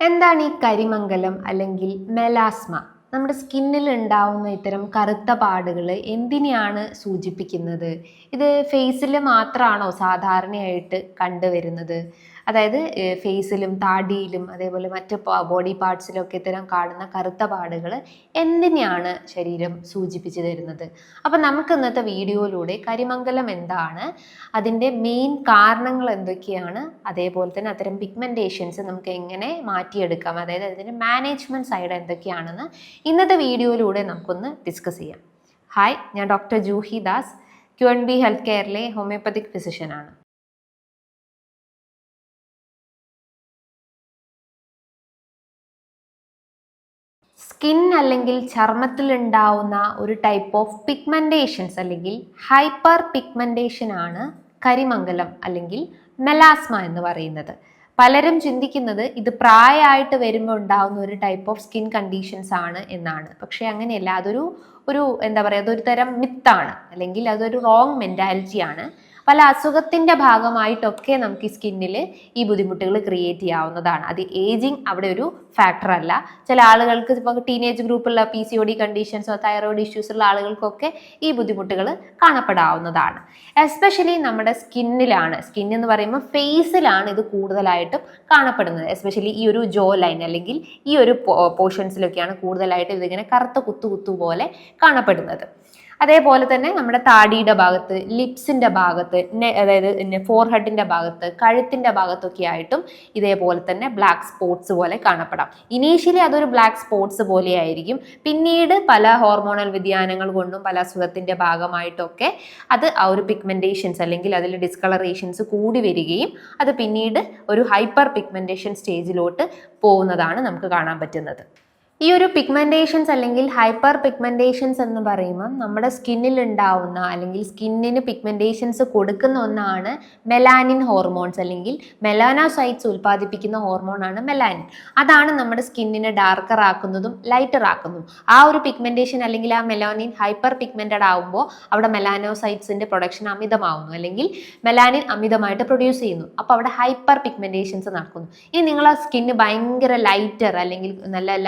എന്താണ് ഈ കരിമംഗലം അല്ലെങ്കിൽ മെലാസ്മ? നമ്മുടെ സ്കിന്നിൽ ഉണ്ടാവുന്ന ഇത്തരം കറുത്ത പാടുകൾ എന്തിനെയാണ് സൂചിപ്പിക്കുന്നത്? ഇത് ഫേസിൽ മാത്രമാണോ സാധാരണയായിട്ട് കണ്ടുവരുന്നത്? അതായത് ഫേസിലും താടിയിലും അതേപോലെ മറ്റ് ബോഡി പാർട്സിലൊക്കെ ഇത്തരം കാണുന്ന കറുത്ത പാടുകൾ എന്തിനെയാണ് ശരീരം സൂചിപ്പിച്ചു തരുന്നത്? അപ്പം നമുക്ക് ഇന്നത്തെ വീഡിയോയിലൂടെ കരിമംഗലം എന്താണ് അതിന്റെ മെയിൻ കാരണങ്ങൾ എന്തൊക്കെയാണ് അതേപോലെ തന്നെ അത്തരം പിഗ്മെന്റേഷൻസ് നമുക്ക് എങ്ങനെ മാറ്റിയെടുക്കാം അതായത് അതിന്റെ മാനേജ്മെന്റ് സൈഡ് എന്തൊക്കെയാണെന്ന് ഇന്നത്തെ വീഡിയോയിലൂടെ നമുക്കൊന്ന് ഡിസ്കസ് ചെയ്യാം. ഹായ് ഞാൻ doctor Juhi Das Q N B health കെയറിലെ homeopathic ഫിസിഷ്യനാണ് സ്കിൻ അല്ലെങ്കിൽ ചർമ്മത്തിൽ ഉണ്ടാവുന്ന ഒരു ടൈപ്പ് ഓഫ് പിഗ്മെന്റേഷൻസ് അല്ലെങ്കിൽ ഹൈപ്പർ പിഗ്മെന്റേഷൻ ആണ് കരിമംഗലം അല്ലെങ്കിൽ മെലാസ്മ എന്ന് പറയുന്നത്. പലരും ചിന്തിക്കുന്നത് ഇത് പ്രായമായിട്ട് വരുമ്പോൾ ഉണ്ടാകുന്ന ഒരു ടൈപ്പ് ഓഫ് സ്കിൻ കണ്ടീഷൻസ് ആണ് എന്നാണ്. പക്ഷേ അങ്ങനെയല്ല അതൊരു ഒരു എന്താ പറയുക അതൊരു തരം മിത്താണ് അല്ലെങ്കിൽ അതൊരു റോങ് മെന്റാലിറ്റിയാണ് പല അസുഖത്തിന്റെ ഭാഗമായിട്ടൊക്കെ നമുക്ക് ഈ സ്കിന്നിൽ ഈ ബുദ്ധിമുട്ടുകൾ ക്രിയേറ്റ് ചെയ്യാവുന്നതാണ്. അത് ഏജിങ് അവിടെ ഒരു ഫാക്ടർ അല്ല. ചില ആളുകൾക്ക് ഇപ്പോൾ ടീനേജ് ഗ്രൂപ്പുള്ള പി സി ഒ ഡി കണ്ടീഷൻസോ തൈറോയിഡ് ഇഷ്യൂസ് ഉള്ള ആളുകൾക്കൊക്കെ ഈ ബുദ്ധിമുട്ടുകൾ കാണപ്പെടാവുന്നതാണ്. എസ്പെഷ്യലി നമ്മുടെ സ്കിന്നിലാണ്. സ്കിൻ എന്ന് പറയുമ്പോൾ ഫേസിലാണ് ഇത് കൂടുതലായിട്ടും കാണപ്പെടുന്നത്. എസ്പെഷ്യലി ഈ ഒരു ജോ ലൈൻ അല്ലെങ്കിൽ ഈ ഒരു പോർഷൻസിലൊക്കെയാണ് കൂടുതലായിട്ട് ഇതിങ്ങനെ കറുത്ത കുത്തു കുത്തു പോലെ കാണപ്പെടുന്നത്. അതേപോലെ തന്നെ നമ്മുടെ താടിയുടെ ഭാഗത്ത് ലിപ്സിന്റെ ഭാഗത്ത് അതായത് ഫോർ ഹെഡിന്റെ ഭാഗത്ത് കഴുത്തിന്റെ ഭാഗത്തൊക്കെ ആയിട്ടും ഇതേപോലെ തന്നെ ബ്ലാക്ക് സ്പോട്ട്സ് പോലെ കാണപ്പെടാം. ഇനീഷ്യലി അതൊരു ബ്ലാക്ക് സ്പോട്ട്സ് പോലെയായിരിക്കും. പിന്നീട് പല ഹോർമോണൽ വ്യതിയാനങ്ങൾ കൊണ്ടും പല അസുഖത്തിന്റെ ഭാഗമായിട്ടൊക്കെ അത് ആ ഒരു പിഗ്മെന്റേഷൻസ് അല്ലെങ്കിൽ അതിൽ ഡിസ്കളറേഷൻസ് കൂടി വരികയും അത് പിന്നീട് ഒരു ഹൈപ്പർ പിഗ്മെന്റേഷൻ സ്റ്റേജിലോട്ട് പോകുന്നതാണ് നമുക്ക് കാണാൻ പറ്റുന്നത്. ഈ ഒരു പിഗ്മെന്റേഷൻസ് അല്ലെങ്കിൽ ഹൈപ്പർ പിഗ്മെന്റേഷൻസ് എന്ന് പറയുമ്പോൾ നമ്മുടെ സ്കിന്നിൽ ഉണ്ടാവുന്ന അല്ലെങ്കിൽ സ്കിന്നിന് പിഗ്മെന്റേഷൻസ് കൊടുക്കുന്ന ഒന്നാണ് മെലാനിൻ ഹോർമോൺസ് അല്ലെങ്കിൽ മെലാനോസൈറ്റ്സ് ഉൽപ്പാദിപ്പിക്കുന്ന ഹോർമോണാണ് മെലാനിൻ അതാണ് നമ്മുടെ സ്കിന്നിനെ ഡാർക്കർ ആക്കുന്നതും ലൈറ്റർ ആക്കുന്നതും. ആ ഒരു പിഗ്മെന്റേഷൻ അല്ലെങ്കിൽ ആ മെലാനിൻ ഹൈപ്പർ പിഗ്മെന്റഡ് ആകുമ്പോൾ അവിടെ മെലാനോസൈറ്റ്സിന്റെ പ്രൊഡക്ഷൻ അമിതമാവുന്നു അല്ലെങ്കിൽ മെലാനിൻ അമിതമായിട്ട് പ്രൊഡ്യൂസ് ചെയ്യുന്നു. അപ്പോൾ അവിടെ ഹൈപ്പർ പിഗ്മെന്റേഷൻസ് നടക്കുന്നു. ഇനി നിങ്ങളെ സ്കിന്ന് ഭയങ്കര ലൈറ്റർ അല്ലെങ്കിൽ നല്ല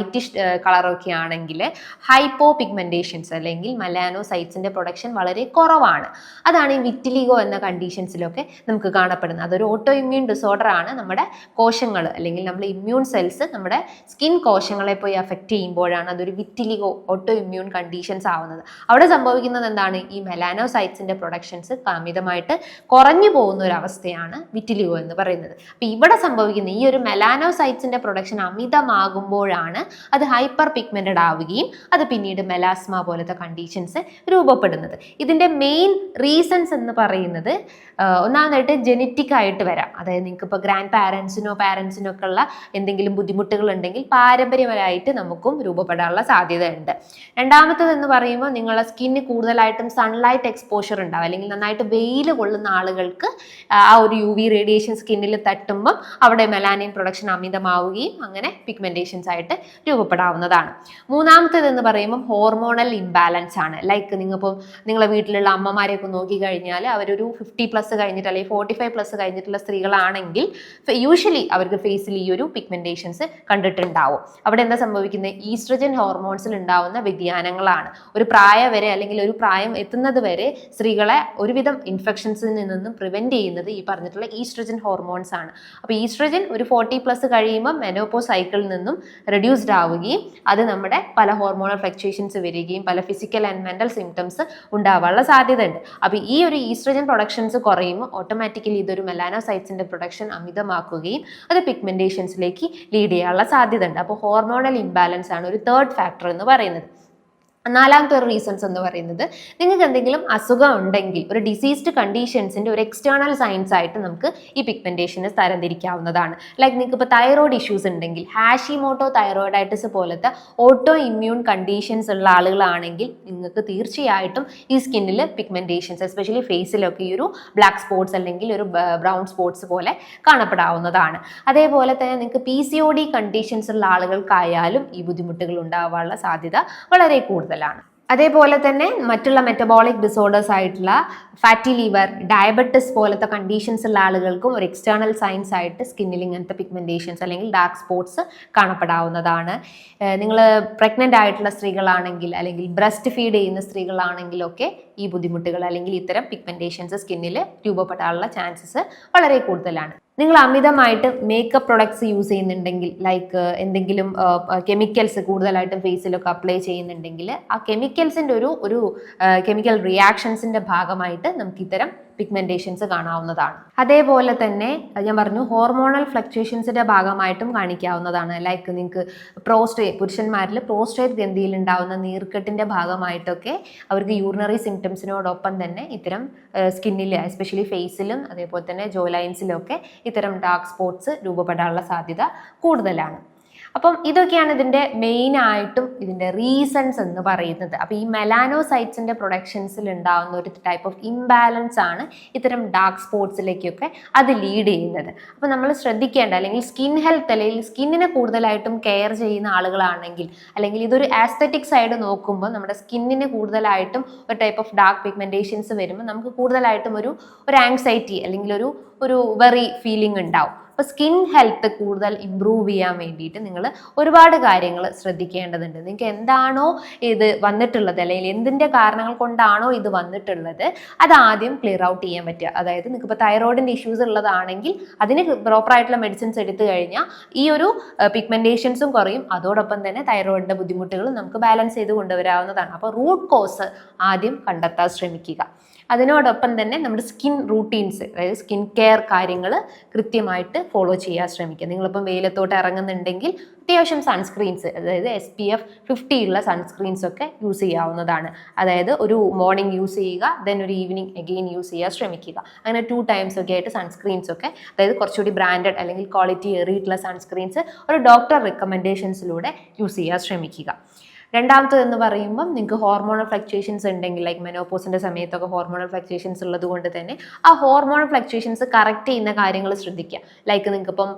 വൈറ്റിഷ് കളറൊക്കെ ആണെങ്കിൽ ഹൈപ്പോ പിഗ്മെന്റേഷൻസ് അല്ലെങ്കിൽ മലാനോസൈറ്റ്സിന്റെ പ്രൊഡക്ഷൻ വളരെ കുറവാണ്. അതാണ് ഈ വിറ്റിലിഗോ എന്ന കണ്ടീഷൻസിലൊക്കെ നമുക്ക് കാണപ്പെടുന്നത്. അതൊരു ഓട്ടോ ഇമ്മ്യൂൺ ഡിസോർഡർ ആണ് നമ്മുടെ കോശങ്ങൾ അല്ലെങ്കിൽ നമ്മുടെ ഇമ്മ്യൂൺ സെൽസ് നമ്മുടെ സ്കിൻ കോശങ്ങളെ പോയി അഫക്റ്റ് ചെയ്യുമ്പോഴാണ് അതൊരു വിറ്റിലിഗോ ഓട്ടോ ഇമ്മ്യൂൺ കണ്ടീഷൻസ് ആവുന്നത്. അവിടെ സംഭവിക്കുന്നത് എന്താണ്? ഈ മെലാനോസൈറ്റ്സിന്റെ പ്രൊഡക്ഷൻസ് അമിതമായിട്ട് കുറഞ്ഞു പോകുന്ന ഒരു അവസ്ഥയാണ് വിറ്റിലിഗോ എന്ന് പറയുന്നത്. അപ്പം ഇവിടെ സംഭവിക്കുന്ന ഈ ഒരു മെലാനോസൈറ്റ്സിന്റെ പ്രൊഡക്ഷൻ അമിതമാകുമ്പോഴാണ് അത് ഹൈപ്പർ പിഗ്മെന്റഡ് ആവുകയും അത് പിന്നീട് മെലാസ്മ പോലത്തെ കണ്ടീഷൻസ് രൂപപ്പെടുന്നത്. ഇതിന്റെ മെയിൻ റീസൺസ് എന്ന് പറയുന്നത് ഒന്നാമതായിട്ട് ജനറ്റിക് ആയിട്ട് വരാം. അതായത് നിങ്ങൾക്ക് ഇപ്പോൾ ഗ്രാൻഡ് പാരൻസിനോ പാരൻസിനോ ഒക്കെ ഉള്ള എന്തെങ്കിലും ബുദ്ധിമുട്ടുകൾ ഉണ്ടെങ്കിൽ പാരമ്പര്യപരമായിട്ട് നമുക്കും രൂപപ്പെടാനുള്ള സാധ്യതയുണ്ട്. രണ്ടാമത്തത് എന്ന് പറയുമ്പോൾ നിങ്ങളുടെ സ്കിന്ന് കൂടുതലായിട്ടും സൺലൈറ്റ് എക്സ്പോഷർ ഉണ്ടാവും. അല്ലെങ്കിൽ നന്നായിട്ട് വെയിൽ കൊള്ളുന്ന ആളുകൾക്ക് ആ ഒരു യു വി റേഡിയേഷൻ സ്കിന്നിൽ തട്ടുമ്പം അവിടെ മെലാനിൻ പ്രൊഡക്ഷൻ അമിതമാവുകയും അങ്ങനെ പിഗ്മെന്റേഷൻസ് ആയിട്ട് രൂപപ്പെടാവുന്നതാണ്. മൂന്നാമത്തേത് എന്ന് പറയുമ്പോൾ ഹോർമോണൽ ഇംബാലൻസ് ആണ്. ലൈക്ക് നിങ്ങളിപ്പം നിങ്ങളെ വീട്ടിലുള്ള അമ്മമാരെയൊക്കെ നോക്കിക്കഴിഞ്ഞാൽ അവരൊരു ഫിഫ്റ്റി പ്ലസ് കഴിഞ്ഞിട്ട് അല്ലെങ്കിൽ ഫോർട്ടി ഫൈവ് പ്ലസ് കഴിഞ്ഞിട്ടുള്ള സ്ത്രീകളാണെങ്കിൽ യൂഷ്വലി അവർക്ക് ഫേസിൽ ഈ ഒരു പിഗ്മെന്റേഷൻസ് കണ്ടിട്ടുണ്ടാവും. അവിടെ എന്താ സംഭവിക്കുന്നത് ഈസ്ട്രജൻ ഹോർമോൺസിൽ ഉണ്ടാവുന്ന വ്യതിയാനങ്ങളാണ്. ഒരു പ്രായം വരെ അല്ലെങ്കിൽ ഒരു പ്രായം എത്തുന്നത് വരെ സ്ത്രീകളെ ഒരുവിധം ഇൻഫെക്ഷൻസിൽ നിന്നും പ്രിവെന്റ് ചെയ്യുന്നത് ഈ പറഞ്ഞിട്ടുള്ള ഈസ്ട്രജൻ ഹോർമോൺസ് ആണ്. അപ്പോൾ ഈസ്ട്രജൻ ഒരു ഫോർട്ടി പ്ലസ് കഴിയുമ്പോൾ മെനോപ്പോ സൈക്കിളിൽ നിന്നും റെഡ്യൂസ്ഡ് ആവുകയും അത് നമ്മുടെ പല ഹോർമോണൽ ഫ്ലക്ച്വേഷൻസ് വരികയും പല ഫിസിക്കൽ ആൻഡ് മെന്റൽ സിംറ്റംസ് ഉണ്ടാവാനുള്ള സാധ്യത ഉണ്ട് അപ്പോൾ ഈ ഒരു ഈസ്ട്രജൻ പ്രൊഡക്ഷൻസ് കുറയുമ്പോൾ ഓട്ടോമാറ്റിക്കലി ഇതൊരു മെലാനോസൈറ്റ്സിന്റെ പ്രൊഡക്ഷൻ അമിതമാക്കുകയും അത് പിഗ്മെന്റേഷൻസിലേക്ക് ലീഡ് ചെയ്യാനുള്ള സാധ്യത ഉണ്ട് അപ്പോൾ ഹോർമോണൽ ഇംബാലൻസ് ആണ് ഒരു തേർഡ് ഫാക്ടർ എന്ന് പറയുന്നത്. നാലാമത്തെ ഒരു റീസൺസ് എന്ന് പറയുന്നത് നിങ്ങൾക്ക് എന്തെങ്കിലും അസുഖം ഉണ്ടെങ്കിൽ ഒരു ഡിസീസ്ഡ് കണ്ടീഷൻസിന്റെ ഒരു എക്സ്റ്റേണൽ സയൻസ് ആയിട്ട് നമുക്ക് ഈ പിഗ്മെന്റേഷന് തരംതിരിക്കാവുന്നതാണ്. ലൈക്ക് നിങ്ങൾക്ക് ഇപ്പോൾ തൈറോയ്ഡ് ഇഷ്യൂസ് ഉണ്ടെങ്കിൽ ഹാഷിമോട്ടോ തൈറോയിഡൈറ്റിസ് പോലത്തെ ഓട്ടോ ഇമ്മ്യൂൺ കണ്ടീഷൻസ് ഉള്ള ആളുകളാണെങ്കിൽ നിങ്ങൾക്ക് തീർച്ചയായിട്ടും ഈ സ്കിന്നിൽ പിഗ്മെന്റേഷൻസ് എസ്പെഷ്യലി ഫേസിലൊക്കെ ഈ ഒരു ബ്ലാക്ക് സ്പോട്ട്സ് അല്ലെങ്കിൽ ഒരു ബ്രൗൺ സ്പോട്ട്സ് പോലെ കാണപ്പെടാവുന്നതാണ്. അതേപോലെ തന്നെ നിങ്ങൾക്ക് P C O D conditions ഉള്ള ആളുകൾക്കായാലും ഈ ബുദ്ധിമുട്ടുകൾ ഉണ്ടാവാനുള്ള സാധ്യത വളരെ കൂടുതലാണ്. അതേപോലെ തന്നെ മറ്റുള്ള മെറ്റബോളിക് ഡിസോർഡേഴ്സ് ആയിട്ടുള്ള ഫാറ്റി ലിവർ ഡയബറ്റിസ് പോലത്തെ കണ്ടീഷൻസ് ഉള്ള ആളുകൾക്കും ഒരു എക്സ്റ്റേണൽ സയൻസ് ആയിട്ട് സ്കിന്നിൽ ഇങ്ങനത്തെ പിഗ്മെന്റേഷൻസ് അല്ലെങ്കിൽ ഡാർക്ക് സ്പോട്ട്സ് കാണപ്പെടാവുന്നതാണ്. നിങ്ങൾ പ്രഗ്നന്റ് ആയിട്ടുള്ള സ്ത്രീകളാണെങ്കിൽ അല്ലെങ്കിൽ ബ്രസ്റ്റ് ഫീഡ് ചെയ്യുന്ന സ്ത്രീകളാണെങ്കിലൊക്കെ ഈ ബുദ്ധിമുട്ടുകൾ അല്ലെങ്കിൽ ഇത്തരം പിഗ്മെന്റേഷൻസ് സ്കിന്നിൽ രൂപപ്പെടാനുള്ള ചാൻസസ് വളരെ കൂടുതലാണ്. നിങ്ങൾ അമിതമായിട്ട് മേക്കപ്പ് പ്രൊഡക്ട്സ് യൂസ് ചെയ്യുന്നുണ്ടെങ്കിൽ ലൈക്ക് എന്തെങ്കിലും കെമിക്കൽസ് കൂടുതലായിട്ടും ഫേസിലൊക്കെ അപ്ലൈ ചെയ്യുന്നുണ്ടെങ്കിൽ ആ കെമിക്കൽസിന്റെ ഒരു ഒരു കെമിക്കൽ റിയാക്ഷൻസിന്റെ ഭാഗമായിട്ട് നമുക്ക് ഇത്തരം പിഗ്മെന്റേഷൻസ് കാണാവുന്നതാണ്. അതേപോലെ തന്നെ ഞാൻ പറഞ്ഞു ഹോർമോണൽ ഫ്ലക്ച്വേഷൻസിന്റെ ഭാഗമായിട്ടും കാണിക്കാവുന്നതാണ്. ലൈക്ക് നിങ്ങൾക്ക് പ്രോസ്റ്റേ പുരുഷന്മാരിൽ പ്രോസ്റ്റേറ്റ് ഗ്രന്ഥിയിൽ ഉണ്ടാവുന്ന നീർക്കെട്ടിന്റെ ഭാഗമായിട്ടൊക്കെ അവർക്ക് യൂറിനറി സിംറ്റംസിനോടൊപ്പം തന്നെ ഇത്തരം സ്കിന്നിൽ എസ്പെഷ്യലി ഫേസിലും അതേപോലെ തന്നെ ജോ ലൈൻസിലും ഒക്കെ ഇത്തരം ഡാർക്ക് സ്പോട്ട്സ് രൂപപ്പെടാനുള്ള സാധ്യത കൂടുതലാണ്. അപ്പം ഇതൊക്കെയാണ് ഇതിന്റെ മെയിൻ ആയിട്ടും ഇതിന്റെ റീസൺസ് എന്ന് പറയുന്നത്. അപ്പോൾ ഈ മെലാനോസൈറ്റ്സിന്റെ പ്രൊഡക്ഷൻസിൽ ഉണ്ടാകുന്ന ഒരു ടൈപ്പ് ഓഫ് ഇംബാലൻസ് ആണ് ഇത്തരം ഡാർക്ക് സ്പോട്ട്സിലേക്കൊക്കെ അത് ലീഡ് ചെയ്യുന്നത്. അപ്പോൾ നമ്മൾ ശ്രദ്ധിക്കേണ്ട അല്ലെങ്കിൽ സ്കിൻ ഹെൽത്ത് അല്ലെങ്കിൽ സ്കിന്നിനെ കൂടുതലായിട്ടും കെയർ ചെയ്യുന്ന ആളുകളാണെങ്കിൽ അല്ലെങ്കിൽ ഇതൊരു ആസ്തറ്റിക് സൈഡ് നോക്കുമ്പോൾ നമ്മുടെ സ്കിന്നിന് കൂടുതലായിട്ടും ഒരു ടൈപ്പ് ഓഫ് ഡാർക്ക് പിഗ്മെന്റേഷൻസ് വരുമ്പോൾ നമുക്ക് കൂടുതലായിട്ടും ഒരു ഒരു ആങ്സൈറ്റി അല്ലെങ്കിൽ ഒരു ഒരു വെറി ഫീലിംഗ് ഉണ്ടാവും. അപ്പോൾ സ്കിൻ ഹെൽത്ത് കൂടുതൽ ഇമ്പ്രൂവ് ചെയ്യാൻ വേണ്ടിയിട്ട് നിങ്ങൾ ഒരുപാട് കാര്യങ്ങൾ ശ്രദ്ധിക്കേണ്ടതുണ്ട്. നിങ്ങൾക്ക് എന്താണോ ഇത് വന്നിട്ടുള്ളത് അല്ലെങ്കിൽ എന്തിന്റെ കാരണങ്ങൾ കൊണ്ടാണോ ഇത് വന്നിട്ടുള്ളത് അത് ആദ്യം ക്ലിയർ ഔട്ട് ചെയ്യാൻ പറ്റുക. അതായത് നിങ്ങൾക്ക് ഇപ്പോൾ തൈറോയിഡിന്റെ ഇഷ്യൂസ് ഉള്ളതാണെങ്കിൽ അതിന് പ്രോപ്പറായിട്ടുള്ള മെഡിസിൻസ് എടുത്തു കഴിഞ്ഞാൽ ഈ ഒരു പിഗ്മെന്റേഷൻസും കുറയും. അതോടൊപ്പം തന്നെ തൈറോയിഡിന്റെ ബുദ്ധിമുട്ടുകളും നമുക്ക് ബാലൻസ് ചെയ്ത് കൊണ്ടുവരാവുന്നതാണ്. അപ്പോൾ റൂട്ട് കോസ് ആദ്യം കണ്ടെത്താൻ ശ്രമിക്കുക. അതിനോടൊപ്പം തന്നെ നമ്മുടെ സ്കിൻ റൂട്ടീൻസ് അതായത് സ്കിൻ കെയർ കാര്യങ്ങൾ കൃത്യമായിട്ട് ഫോളോ ചെയ്യാൻ ശ്രമിക്കുക. നിങ്ങളിപ്പം വെയിലത്തോട്ട് ഇറങ്ങുന്നുണ്ടെങ്കിൽ അത്യാവശ്യം സൺസ്ക്രീൻസ് അതായത് എസ് പി എഫ് ഫിഫ്റ്റി ഉള്ള സൺസ്ക്രീൻസ് ഒക്കെ യൂസ് ചെയ്യാവുന്നതാണ്. അതായത് ഒരു മോർണിംഗ് യൂസ് ചെയ്യുക ദെൻ ഒരു ഈവനിങ് അഗെയിൻ യൂസ് ചെയ്യാൻ ശ്രമിക്കുക. അങ്ങനെ ടു ടൈംസ് ഒക്കെ ആയിട്ട് സൺസ്ക്രീൻസ് ഒക്കെ അതായത് കുറച്ചുകൂടി ബ്രാൻഡഡ് അല്ലെങ്കിൽ ക്വാളിറ്റി ഏറിയിട്ടുള്ള സൺസ്ക്രീൻസ് ഒരു ഡോക്ടർ റെക്കമെൻഡേഷൻസിലൂടെ യൂസ് ചെയ്യാൻ ശ്രമിക്കുക. രണ്ടാമത്തത് എന്ന് പറയുമ്പം നിങ്ങൾക്ക് ഹോർമോണൽ ഫ്ലക്ച്വേഷൻസ് ഉണ്ടെങ്കിൽ ലൈക്ക് മെനോപോസിന്റെ സമയത്തൊക്കെ ഹോർമോണൽ ഫ്ലക്ച്വേഷൻസ് ഉള്ളത് കൊണ്ട് തന്നെ ആ ഹോർമോണൽ ഫ്ലക്ച്വേഷൻസ് കറക്റ്റ് ചെയ്യുന്ന കാര്യങ്ങൾ ശ്രദ്ധിക്കുക ലൈക്ക് നിങ്ങൾക്ക് ഇപ്പം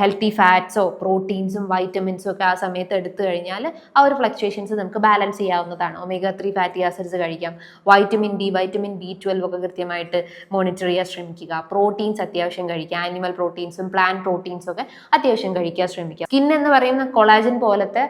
ഹെൽത്തി ഫാറ്റ്സോ പ്രോട്ടീൻസും വൈറ്റമിൻസും ഒക്കെ ആ സമയത്ത് എടുത്തു കഴിഞ്ഞാൽ ആ ഒരു ഫ്ലക്ച്വേഷൻസ് നമുക്ക് ബാലൻസ് ചെയ്യാവുന്നതാണ്. ഒമേഗ ത്രീ ഫാറ്റി ആസിഡ്സ് കഴിക്കാം. Vitamin D vitamin B twelve ഒക്കെ കൃത്യമായിട്ട് മോണിറ്റർ ചെയ്യാൻ ശ്രമിക്കുക. പ്രോട്ടീൻസ് അത്യാവശ്യം കഴിക്കുക ആനിമൽ പ്രോട്ടീൻസും പ്ലാന്റ് പ്രോട്ടീൻസും ഒക്കെ അത്യാവശ്യം കഴിക്കാൻ ശ്രമിക്കുക. സ്കിൻ എന്ന് പറയുന്ന കൊളാജൻ പോലത്തെ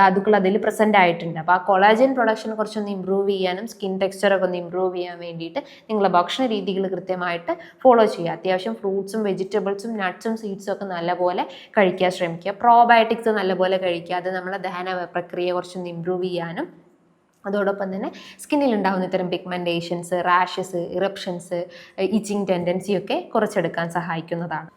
ധാതുക്കൾ അതിൽ പ്രസന്റ് ആയിട്ടുണ്ട്. അപ്പോൾ ആ കൊളാജൻ പ്രൊഡക്ഷൻ കുറച്ചൊന്ന് ഇമ്പ്രൂവ് ചെയ്യാനും സ്കിൻ ടെക്സ്ചറൊക്കെ ഒന്ന് ഇമ്പ്രൂവ് ചെയ്യാൻ വേണ്ടിയിട്ട് നിങ്ങൾ ഭക്ഷണ രീതികൾ കൃത്യമായിട്ട് ഫോളോ ചെയ്യുക. അത്യാവശ്യം ഫ്രൂട്ട്സും വെജിറ്റബിൾസും നട്ട്സും സീഡ്സും ഒക്കെ നല്ലപോലെ കഴിക്കാൻ ശ്രമിക്കുക. പ്രോബയോട്ടിക്സ് നല്ലപോലെ കഴിക്കുക. അത് നമ്മളെ ദഹന പ്രക്രിയ കുറച്ചൊന്ന് ഇമ്പ്രൂവ് ചെയ്യാനും അതോടൊപ്പം തന്നെ സ്കിന്നിൽ ഉണ്ടാകുന്ന ഇത്തരം pigmentations rashes eruptions itching tendency ഒക്കെ കുറച്ചെടുക്കാൻ സഹായിക്കുന്നതാണ്.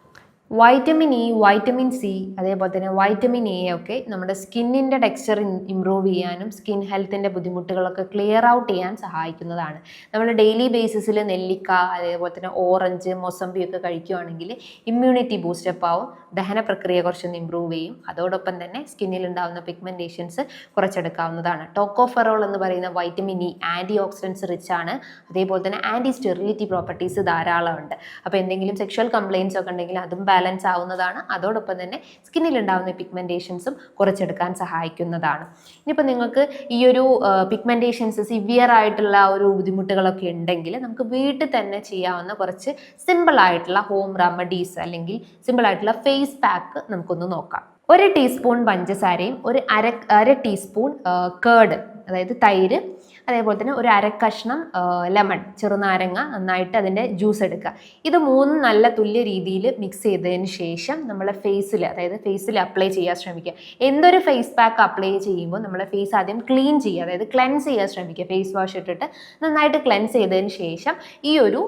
വൈറ്റമിൻ ഇ വൈറ്റമിൻ സി അതേപോലെ തന്നെ വൈറ്റമിൻ എ ഒക്കെ നമ്മുടെ സ്കിന്നിന്റെ ടെക്സ്ചർ ഇമ്പ്രൂവ് ചെയ്യാനും സ്കിൻ ഹെൽത്തിന്റെ ബുദ്ധിമുട്ടുകളൊക്കെ ക്ലിയർ ഔട്ട് ചെയ്യാൻ സഹായിക്കുന്നതാണ്. നമ്മൾ ഡെയിലി ബേസിസിൽ നെല്ലിക്ക അതേപോലെ തന്നെ ഓറഞ്ച് മൊസമ്പി ഒക്കെ കഴിക്കുകയാണെങ്കിൽ ഇമ്മ്യൂണിറ്റി ബൂസ്റ്റപ്പ് ആവും ദഹന പ്രക്രിയ കുറച്ചൊന്ന് ഇമ്പ്രൂവ് ചെയ്യും. അതോടൊപ്പം തന്നെ സ്കിന്നിൽ ഉണ്ടാകുന്ന പിഗ്മെന്റേഷൻസ് കുറച്ചെടുക്കാവുന്നതാണ്. ടോക്കോഫെറോൾ എന്ന് പറയുന്ന vitamin E antioxidants rich ആണ്. അതേപോലെ തന്നെ ആന്റി സ്റ്റെറിലിറ്റി പ്രോപ്പർട്ടീസ് ധാരാളമുണ്ട്. അപ്പോൾ എന്തെങ്കിലും സെക്ഷൽ കംപ്ലയിൻസ് ഒക്കെ ഉണ്ടെങ്കിൽ അതും ബാലൻസ് ആവുന്നതാണ്. അതോടൊപ്പം തന്നെ സ്കിന്നിൽ ഉണ്ടാകുന്ന പിഗ്മെന്റേഷൻസും കുറച്ചെടുക്കാൻ സഹായിക്കുന്നതാണ്. ഇനിയിപ്പോൾ നിങ്ങൾക്ക് ഈ ഒരു പിഗ്മെന്റേഷൻസ് സിവിയർ ആയിട്ടുള്ള ഒരു ബുദ്ധിമുട്ടുകളൊക്കെ ഉണ്ടെങ്കിൽ നമുക്ക് വീട്ടിൽ തന്നെ ചെയ്യാവുന്ന കുറച്ച് സിമ്പിൾ ആയിട്ടുള്ള ഹോം റെമഡീസ് അല്ലെങ്കിൽ സിമ്പിൾ ആയിട്ടുള്ള ഫേസ് പാക്ക് നമുക്കൊന്ന് നോക്കാം. ഒരു ടീസ്പൂൺ പഞ്ചസാരയും ഒരു അര അര ടീസ്പൂൺ കേർഡ് അതായത് തൈര് അതേപോലെ തന്നെ ഒരു അരക്കഷ്ണം ലെമൺ ചെറുനാരങ്ങ നന്നായിട്ട് അതിന്റെ ജ്യൂസ് എടുക്കുക. ഇത് മൂന്നും നല്ല തുല്യ രീതിയിൽ മിക്സ് ചെയ്തതിന് ശേഷം നമ്മളെ ഫേസിൽ അതായത് ഫേസിൽ അപ്ലൈ ചെയ്യാൻ ശ്രമിക്കുക. എന്തൊരു ഫേസ് പാക്ക് അപ്ലൈ ചെയ്യുമ്പോൾ നമ്മളെ ഫേസ് ആദ്യം ക്ലീൻ ചെയ്യുക. അതായത് ക്ലെൻസ് ചെയ്യാൻ ശ്രമിക്കുക. ഫേസ് വാഷ് ഇട്ടിട്ട് നന്നായിട്ട് ക്ലെൻസ് ചെയ്തതിന് ശേഷം ഈ ഒരു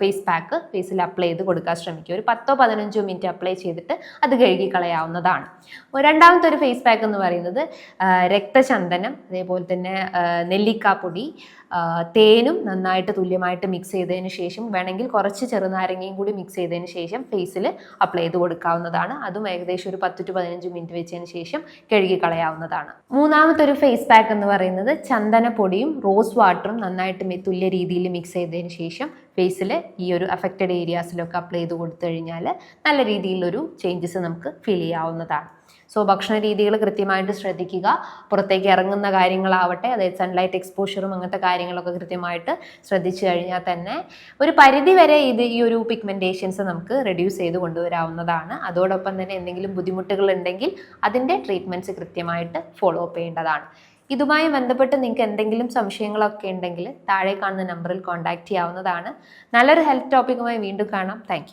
ഫേസ് പാക്ക് ഫേസിൽ അപ്ലൈ ചെയ്ത് കൊടുക്കാൻ ശ്രമിക്കുക. ഒരു പത്തോ പതിനഞ്ചോ മിനിറ്റ് അപ്ലൈ ചെയ്തിട്ട് അത് കഴുകി കളയാവുന്നതാണ് രണ്ടാമത്തെ ഒരു ഫേസ് പാക്ക് എന്ന് പറയുന്നത് രക്തചന്ദനം അതേപോലെ തന്നെ നെല്ലിക്കാപ്പൊടി തേനും നന്നായിട്ട് തുല്യമായിട്ട് മിക്സ് ചെയ്തതിന് ശേഷം വേണമെങ്കിൽ കുറച്ച് ചെറുനാരങ്ങയും കൂടി മിക്സ് ചെയ്തതിന് ശേഷം ഫേസിൽ അപ്ലൈ ചെയ്ത് കൊടുക്കാവുന്നതാണ്. അതും ഏകദേശം ഒരു പത്ത് ടു പതിനഞ്ച് മിനിറ്റ് വെച്ചതിന് ശേഷം കഴുകി കളയാവുന്നതാണ്. മൂന്നാമത്തെ ഒരു ഫേസ് പാക്ക് എന്ന് പറയുന്നത് ചന്ദനപ്പൊടിയും റോസ് വാട്ടറും നന്നായിട്ട് തുല്യ രീതിയിൽ മിക്സ് ചെയ്തതിന് ശേഷം ഫേസിൽ ഈ ഒരു അഫക്റ്റഡ് ഏരിയാസിലൊക്കെ അപ്ലൈ ചെയ്ത് കൊടുത്തു കഴിഞ്ഞാൽ നല്ല രീതിയിലൊരു ചേഞ്ചസ് നമുക്ക് ഫീൽ ചെയ്യാവുന്നതാണ്. സോ ഭക്ഷണ രീതികൾ കൃത്യമായിട്ട് ശ്രദ്ധിക്കുക. പുറത്തേക്ക് ഇറങ്ങുന്ന കാര്യങ്ങളാവട്ടെ അതായത് സൺലൈറ്റ് എക്സ്പോഷറും അങ്ങനത്തെ കാര്യങ്ങളൊക്കെ കൃത്യമായിട്ട് ശ്രദ്ധിച്ചു കഴിഞ്ഞാൽ തന്നെ ഒരു പരിധി വരെ ഇത് ഈ ഒരു പിഗ്മെന്റേഷൻസ് നമുക്ക് റെഡ്യൂസ് ചെയ്ത് കൊണ്ടുവരാവുന്നതാണ്. അതോടൊപ്പം തന്നെ എന്തെങ്കിലും ബുദ്ധിമുട്ടുകൾ ഉണ്ടെങ്കിൽ അതിന്റെ ട്രീറ്റ്മെന്റ്സ് കൃത്യമായിട്ട് ഫോളോ അപ്പ് ചെയ്യേണ്ടതാണ്. ഇതുമായി ബന്ധപ്പെട്ട് നിങ്ങൾക്ക് എന്തെങ്കിലും സംശയങ്ങളൊക്കെ ഉണ്ടെങ്കിൽ താഴെ കാണുന്ന നമ്പറിൽ കോൺടാക്റ്റ് ചെയ്യാവുന്നതാണ്. നല്ലൊരു ഹെൽത്ത് ടോപ്പിക്കുമായി വീണ്ടും കാണാം. താങ്ക്